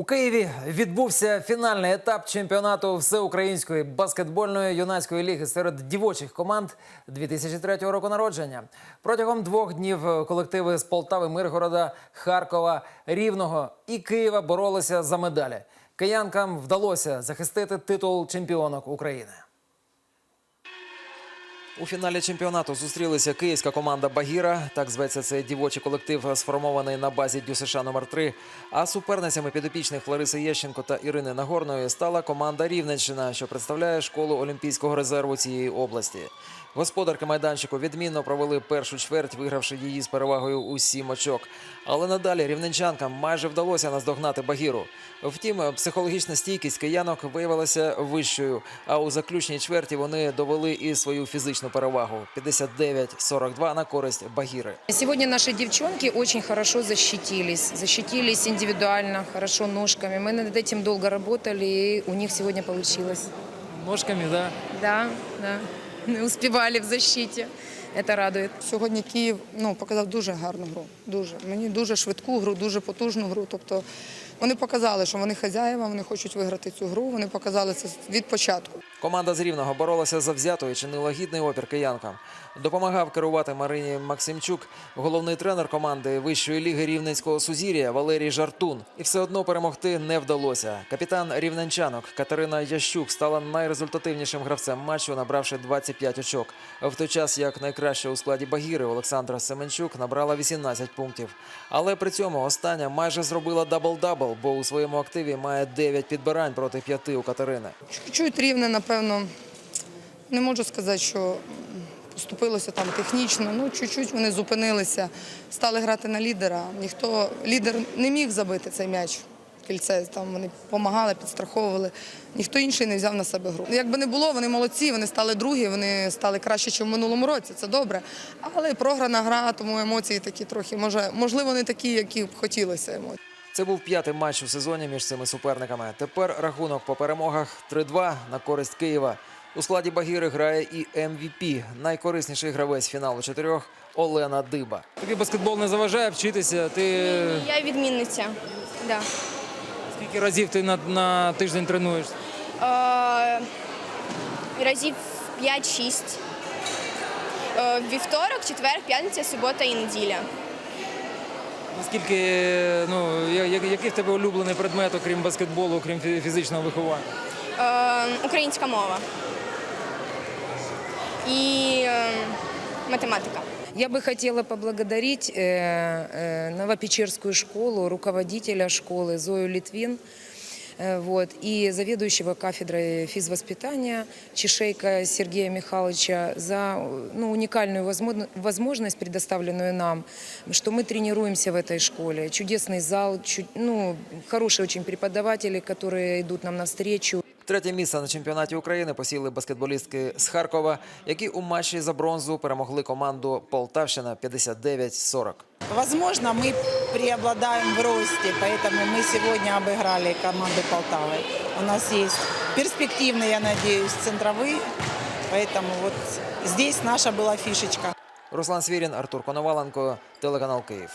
У Києві відбувся фінальний етап чемпіонату всеукраїнської баскетбольної юнацької ліги серед дівочих команд 2003 року народження. Протягом двох днів колективи з Полтави, Миргорода, Харкова, Рівного і Києва боролися за медалі. Киянкам вдалося захистити титул чемпіонок України. У фіналі чемпіонату зустрілися київська команда Багіра. Так зветься цей дівочий колектив, сформований на базі ДЮСШ номер 3 А суперницями підопічних Лариси Єщенко та Ірини Нагорної стала команда Рівненщина, що представляє школу Олімпійського резерву цієї області. Господарки майданчику відмінно провели першу чверть, вигравши її з перевагою у сім очок. Але надалі рівненчанкам майже вдалося наздогнати Багіру. Втім, психологічна стійкість киянок виявилася вищою. А у заключній чверті вони довели і свою фізичну перевагу 59-42 на користь Багіри. Сегодня наши девчонки очень хорошо защитились. Защитились индивидуально, хорошо ножками. Мы над этим долго работали, и у них сегодня получилось. Ножками, да. Да, да. Мы успевали в защите. Это радует. Сьогодні Київ ну, показав дуже гарну гру. Дуже. Мені дуже швидку гру, дуже потужну гру. Тобто вони показали, що вони хазяїва, вони хочуть виграти цю гру. Вони показали це від початку. Команда з Рівного боролася завзято і чинила гідний опір киянкам. Допомагав керувати Марині Максимчук, головний тренер команди вищої ліги рівненського сузір'я Валерій Жартун. І все одно перемогти не вдалося. Капітан рівненчанок Катерина Ящук стала найрезультативнішим гравцем матчу, набравши 25 очок. В той час як найкраще у складі Багіри Олександра Семенчук набрала 18 пунктів. Але при цьому остання майже зробила дабл-дабл, бо у своєму активі має 9 підбирань проти 5 у Катерини. Чуть-чуть рівне, напевно, не можу сказати, що поступилося там технічно. Ну, чуть-чуть вони зупинилися, стали грати на лідера. Ніхто лідер не міг забити цей м'яч. Кільце там вони допомагали, підстраховували. Ніхто інший не взяв на себе гру. Якби не було, вони молодці, вони стали другі, вони стали краще, ніж в минулому році. Це добре. Але програна гра, тому емоції такі трохи, може, можливо, не такі, які б хотілося емоції. Це був п'ятий матч у сезоні між цими суперниками. Тепер рахунок по перемогах 3-2 на користь Києва. У складі Багіри грає і МВП, найкорисніший гравець фіналу чотирьох Олена Диба. Тобі баскетбол не заважає вчитися. Ти Я відмінниця. Да. Скільки разів ти на, на тиждень тренуєшся? Е, разів 5-6. Е, вівторок, четвер, п'ятниця, субота і неділя. Наскільки ну я- я- який в тебе улюблений предмет, окрім баскетболу, окрім фі- фізичного виховання? Е, українська мова. І е, математика. Я бы хотела поблагодарить э, э, Новопечерскую школу, руководителя школы Зою Литвин, э, вот, и заведующего кафедрой физвоспитания Чешейка Сергея Михайловича за ну, уникальную возможно- возможность, предоставленную нам, что мы тренируемся в этой школе. Чудесный зал, чу- ну, хорошие очень преподаватели, которые идут нам навстречу. Третє місце на чемпіонаті України посіли баскетболістки з Харкова, які у матчі за бронзу перемогли команду Полтавщина 59-40. Возможно, мы преобладаем в росте, поэтому мы сегодня обыграли команду Полтавы. У нас есть перспективные, я надеюсь, центровые, поэтому вот здесь наша была фишечка. Руслан Свірін, Артур Коноваленко, телеканал Київ.